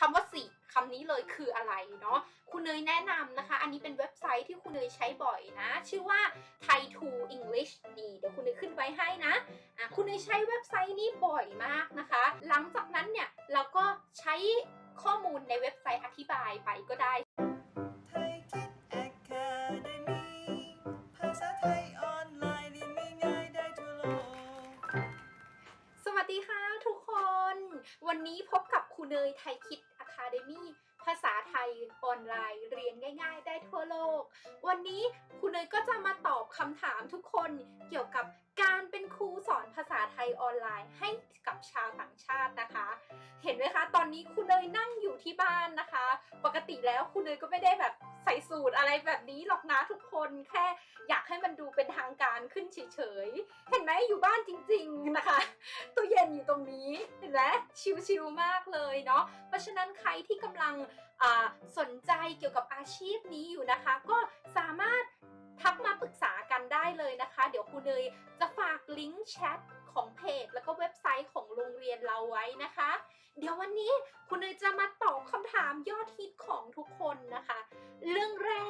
คำว่าสีคำนี้เลยคืออะไรเนาะคุณเนยแนะนำนะคะ อันนี้เป็นเว็บไซต์ที่คุณเนยใช้บ่อยนะ ชื่อว่า Thai to English นี่เดี๋ยวคุณเนยขึ้นไว้ให้นะอะคุณเนยใช้เว็บไซต์นี้บ่อยมากนะคะ หลังจากนั้นเนี่ยเราก็ใช้ข้อมูลในเว็บไซต์อธิบายไปก็ได้ เนยไทยคิดอะคาเดมี่ภาษาไทยออนไลน์เรียนง่าย ๆ ได้ทั่วโลก วันนี้ครูเนยก็จะมาตอบคำถามทุกคนเกี่ยวกับการเป็นครูสอนภาษาไทยออนไลน์ให้กับชาวต่างชาตินะคะ เห็นไหมคะ ตอนนี้ครูเนยนั่งอยู่ที่บ้านนะคะ ปกติแล้วครูเนยก็ไม่ได้แบบใส่สูตรอะไรแบบนี้หรอกนะทุกคนแค่อยากให้มันดูเป็นทางการขึ้นเฉยๆเห็นไหมอยู่บ้านจริง ๆนะคะตู้เย็นอยู่ตรง นี้เห็นไหมชิลๆมากเลยเนาะเพราะฉะนั้นใครที่กำลังสนใจเกี่ยวกับอาชีพนี้อยู่นะคะ ก็สามารถทักมาปรึกษากันได้เลยนะคะ เดี๋ยวครูเนยจะฝากลิงก์แชทของเพจ แล้วก็เว็บไซต์ของโรงเรียนเราไว้นะคะ เดี๋ยววันนี้คุณเนยจะมาตอบคำถามยอดฮิตของทุกคนนะคะ เรื่องแรก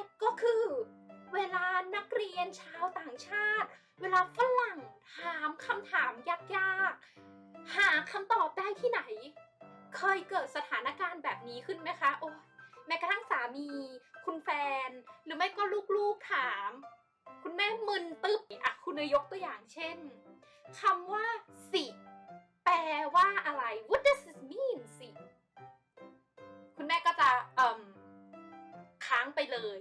นี้ขึ้นไหมคะ โอ้แม้กระทั่งสามี คุณแฟน หรือไม่ก็ลูกๆถาม คุณแม่มึนตึ๊บอะคุณเนยยกตัวอย่างเช่นคำว่าสิ แปลว่าอะไร What does this mean สิ คุณแม่ก็จะเอ่มค้างไปเลย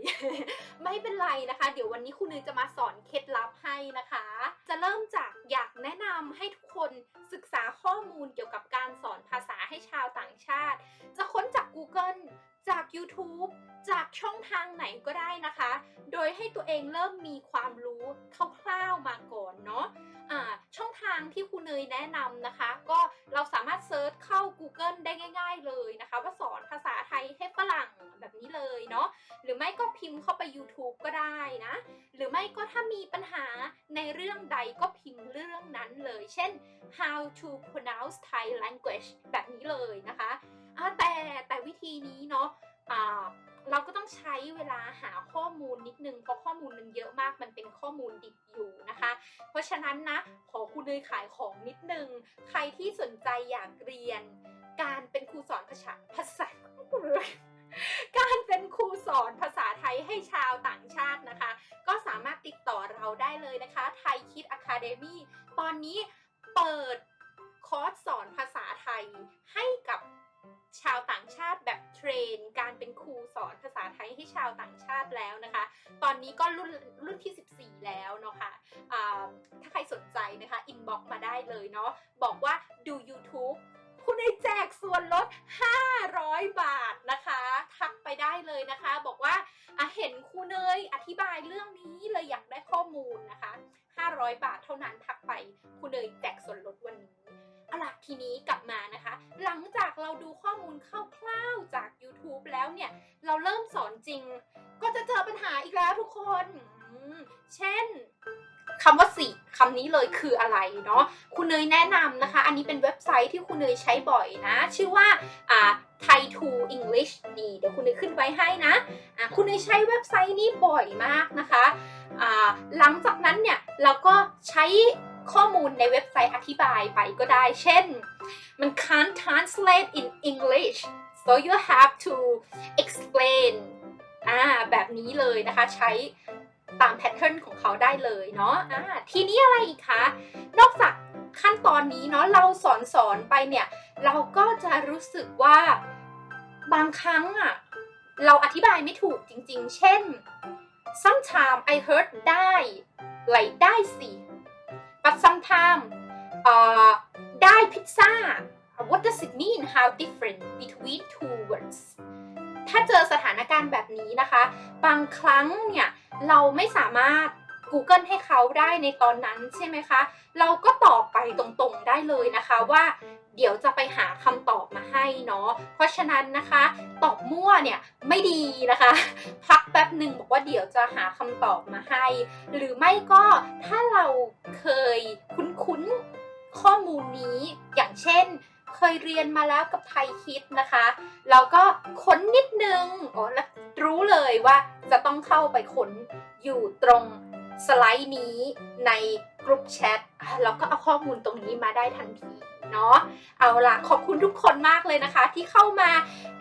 ไม่เป็นไรนะคะ เดี๋ยววันนี้คุณเนยจะมาสอนเคล็ดลับให้นะคะ จะเริ่ม ช่องทางไหนก็ได้นะคะ โดยให้ตัวเองเริ่มมีความรู้คร่าวๆมาก่อนเนาะอ่าช่องทางที่ครูเนยแนะนำนะคะ ก็เราสามารถเซิร์ชเข้า Google ได้ง่าย ๆ เลยนะคะ ว่าสอนภาษาไทยให้ฝรั่งแบบนี้เลยเนาะหรือไม่ก็พิมพ์เข้าไป YouTube ก็ได้นะ หรือไม่ก็ถ้ามีปัญหาในเรื่องใดก็พิมพ์เรื่องนั้นเลย เช่น how to pronounce Thai language แบบนี้เลยนะคะแต่แต่วิธีนี้เนาะ เราก็ต้องใช้เวลาหาข้อมูลนิดนึงเพราะข้อมูลมันเยอะมากมันเป็นข้อมูลดิบอยู่นะคะ เพราะฉะนั้นนะขอคุณเนยขายของนิดนึง ใครที่สนใจอยากเรียน การเป็นครูสอนภาษาภาษาการเป็นครูสอนภาษาไทยให้ชาวต่างชาตินะคะ ก็สามารถติดต่อเราได้เลยนะคะไทยคิดอะคาเดมีตอนนี้เปิดคอร์สสอนภาษาไทยให้กับชาวต่างชาติแบบเทรน ให้ชาวต่างชาติแล้วนะคะ ตอนนี้ก็รุ่นรุ่นที่ 14 แล้วเนาะค่ะอ่าถ้าใครสนใจนะคะอินบ็อกมาได้เลยเนาะบอกว่าดู YouTube คุณได้แจกส่วนลด 500 บาทนะคะ ทักไปได้เลยนะคะ บอกว่าเห็นครูเนยอธิบายเรื่องนี้เลยอยากได้ข้อมูลนะคะ 500 บาทเท่านั้นทักไปครูเนยแจกส่วนลดวันนี้ เอาล่ะทีนี้กลับมานะคะ หลังจากเราดูข้อมูลคร่าวๆจาก YouTube แล้วเนี่ย เราเริ่มสอนจริง ก็จะเจอปัญหาอีกแล้วทุกคนอืมเช่นคำว่าสิคำนี้เลยคืออะไรเนาะคุณเนยแนะนำนะคะ อันนี้เป็นเว็บไซต์ที่คุณเนยใช้บ่อยนะ ชื่อว่าอ่า Thai to English นี่เดี๋ยวคุณเนยขึ้นไว้ให้นะอะคุณเนยใช้เว็บไซต์นี้บ่อยมากนะคะอ่าหลังจากนั้นเนี่ยเราก็ใช้ ข้อมูลในเว็บไซต์อธิบายไปก็ได้ เช่น มัน can't translate in English so you have to explain อ่าแบบนี้เลยนะคะใช้ตามแพทเทิร์นของเขาได้เลยเนาะอ่าทีนี้อะไรอีกคะ นอกจากขั้นตอนนี้เนาะเราสอนสอนไปเนี่ย เราก็จะรู้สึกว่าบางครั้งอะเราอธิบายไม่ถูกจริงๆ เช่น sometimes I heard ได้ like ได้สิ but sometimes ได้พิซซ่า what does it mean how different between two words ถ้าเจอสถานการณ์แบบนี้นะคะ บางครั้งเนี่ย เราไม่สามารถ Google ให้เขาได้ในตอนนั้นใช่ไหมคะ เราก็ตอบไปตรงๆได้เลยนะคะว่า เดี๋ยวจะไปหาคำ เนาะ เพราะฉะนั้นนะคะ ตอบมั่วเนี่ยไม่ดีนะคะ พักแป๊บหนึ่งบอกว่าเดี๋ยวจะหาคำตอบมาให้ หรือไม่ก็ถ้าเราเคยคุ้นๆข้อมูลนี้อย่างเช่นเคยเรียนมาแล้วกับไทยคิดนะคะเราก็ค้นนิดนึงอ๋อแล้วรู้เลยว่าจะต้องเข้าไปค้นอยู่ตรงสไลด์นี้ในกลุ่มแชทอะเราก็เอาข้อมูลตรงนี้มาได้ทันที เนาะเอาล่ะขอบคุณทุกคนมากเลยนะคะ ที่เข้ามา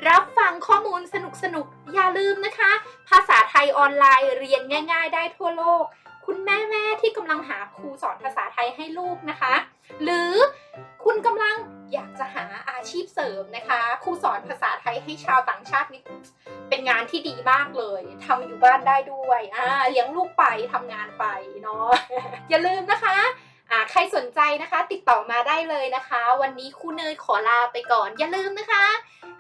รับฟังข้อมูลสนุกๆอย่าลืมนะคะ ภาษาไทยออนไลน์เรียนง่าย ๆ ได้ทั่วโลก คุณแม่ๆที่กำลังหาครูสอนภาษาไทยให้ลูกนะคะ หรือคุณกำลังอยากจะหาอาชีพเสริมนะคะครูสอนภาษาไทยให้ชาวต่างชาตินี่เป็นงานที่ดีมากเลยทำอยู่บ้านได้ด้วยอ่าเลี้ยงลูกไปทำงานไปเนาะอย่าลืมนะคะ อ่าใครสนใจนะคะ ติดต่อมาได้เลยนะคะ วันนี้ครูเนยขอลาไปก่อน อย่าลืมนะคะ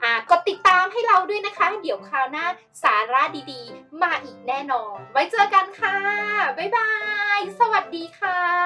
อ่ากดติดตามให้เราด้วยนะคะ เดี๋ยวคราวหน้าสาระดีๆ มาอีกแน่นอน ไว้เจอกันค่ะ บ๊ายบาย สวัสดีค่ะ